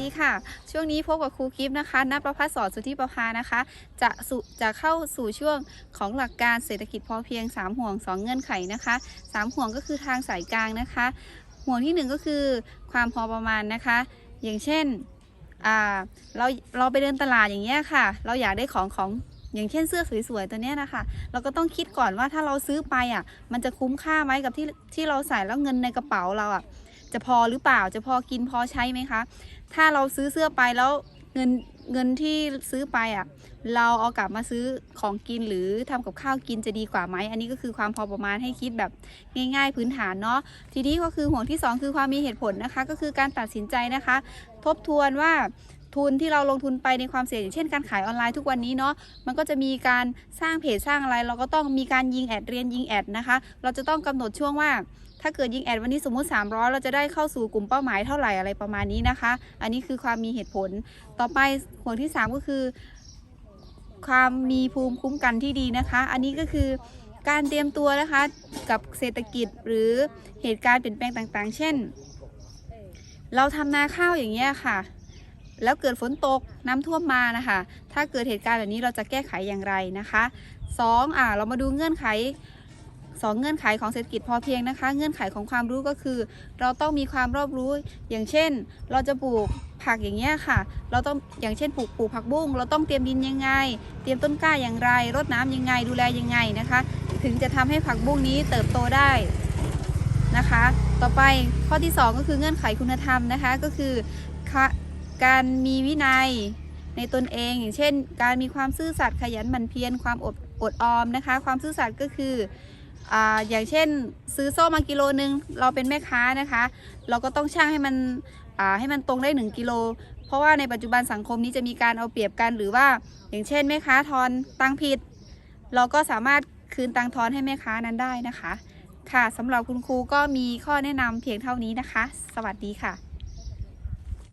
ดีค่ะ ช่วงนี้พบกับครูกิฟนะคะนับประพัฒสอนสุทธิประภานะคะ จะสู่จะเข้าสู่ช่วงของหลักการเศรษฐกิจพอเพียง 3 ห่วง 2 เงื่อนไขนะคะ 3 ห่วงก็คือทางสายกลางนะคะ ห่วงที่ 1 ก็คือความพอประมาณนะคะ อย่างเช่นเราเราไปเดินตลาดอย่างเงี้ยค่ะ เราอยากได้ของของอย่างเช่นเสื้อสวยๆตัวเนี้ยนะคะ เราก็ต้องคิดก่อนว่าถ้าเราซื้อไปอะมันจะคุ้มค่าไหมกับที่ที่เราใส่แล้วเงินในกระเป๋าเราอะ จะพอหรือเปล่าจะพอกินพอใช้ไหมคะ ถ้าเราซื้อเสื้อไปแล้วเงินเงินที่ซื้อไปอะ เราเอากลับมาซื้อของกินหรือทำกับข้าวกินจะดีกว่าไหม อันนี้ก็คือความพอประมาณให้คิดแบบง่าย ๆ พื้นฐานเนาะ ทีนี้ก็คือห่วงที่ 2 คือความมีเหตุผลนะคะ ก็คือการตัดสินใจนะคะ ทบทวนว่า ทุนที่เราลงทุนไปในความเสี่ยงอย่างเช่นการขายออนไลน์ทุกวันนี้เนาะมันก็จะมีการสร้างเพจสร้างอะไร เราก็ต้องมีการยิงแอดเรียนยิงแอดนะคะ เราจะต้องกำหนดช่วงว่า ถ้าเกิดยิงแอดวันนี้สมมุติ 300 เราจะได้เข้าสู่กลุ่มเป้าหมายเท่าไหร่อะไรประมาณนี้นะคะ อันนี้คือความมีเหตุผลต่อไปห่วที่ 3 ก็คือ ความมีภูมิคุ้มกันที่ดีนะคะ อันนี้ก็คือการเตรียมตัวนะคะกับเศรษฐกิจหรือเหตุการณ์เปลี่ยนแปลงต่างๆ เช่น เราทำนาข้าวอย่างเงี้ยค่ะ แล้วเกิดฝนตกน้ำท่วมมานะคะ ถ้าเกิดเหตุการณ์แบบนี้เราจะแก้ไขอย่างไรนะคะสองอ่าเรามาดูเงื่อนไขสองเงื่อนไขของเศรษฐกิจพอเพียงนะคะ เงื่อนไขของความรู้ก็คือ เราต้องมีความรอบรู้ อย่างเช่น เราจะปลูกผักอย่างเงี้ยค่ะ เราต้องอย่างเช่นปลูกปลูกผักบุ้งเราต้องเตรียมดินยังไง เตรียมต้นกล้าอย่างไรรดน้ำยังไงดูแลยังไงนะคะ ถึงจะทำให้ผักบุ้งนี้เติบโตได้นะคะ ต่อไปข้อที่ 2 ก็คือเงื่อนไขคุณธรรมนะคะก็คือคะ การมีวินัยในตนเอง อย่างเช่น การมีความซื่อสัตย์ขยันหมั่นเพียรความอดอดออมนะคะ ความซื่อสัตย์ก็คืออ่าอย่างเช่น ซื้อส้มมากิโลนึงเราเป็นแม่ค้านะคะ เราก็ต้องช่างให้มันอ่าให้มันตรงได้ 1 กิโล เพราะว่าในปัจจุบันสังคมนี้จะมีการเอาเปรียบกันหรือว่า อย่างเช่นแม่ค้าทอนตังผิด เราก็สามารถคืนตังทอนให้แม่ค้านั้นได้นะคะ ค่ะสำหรับคุณครูก็มีข้อแนะนำเพียงเท่านี้นะคะ สวัสดีค่ะ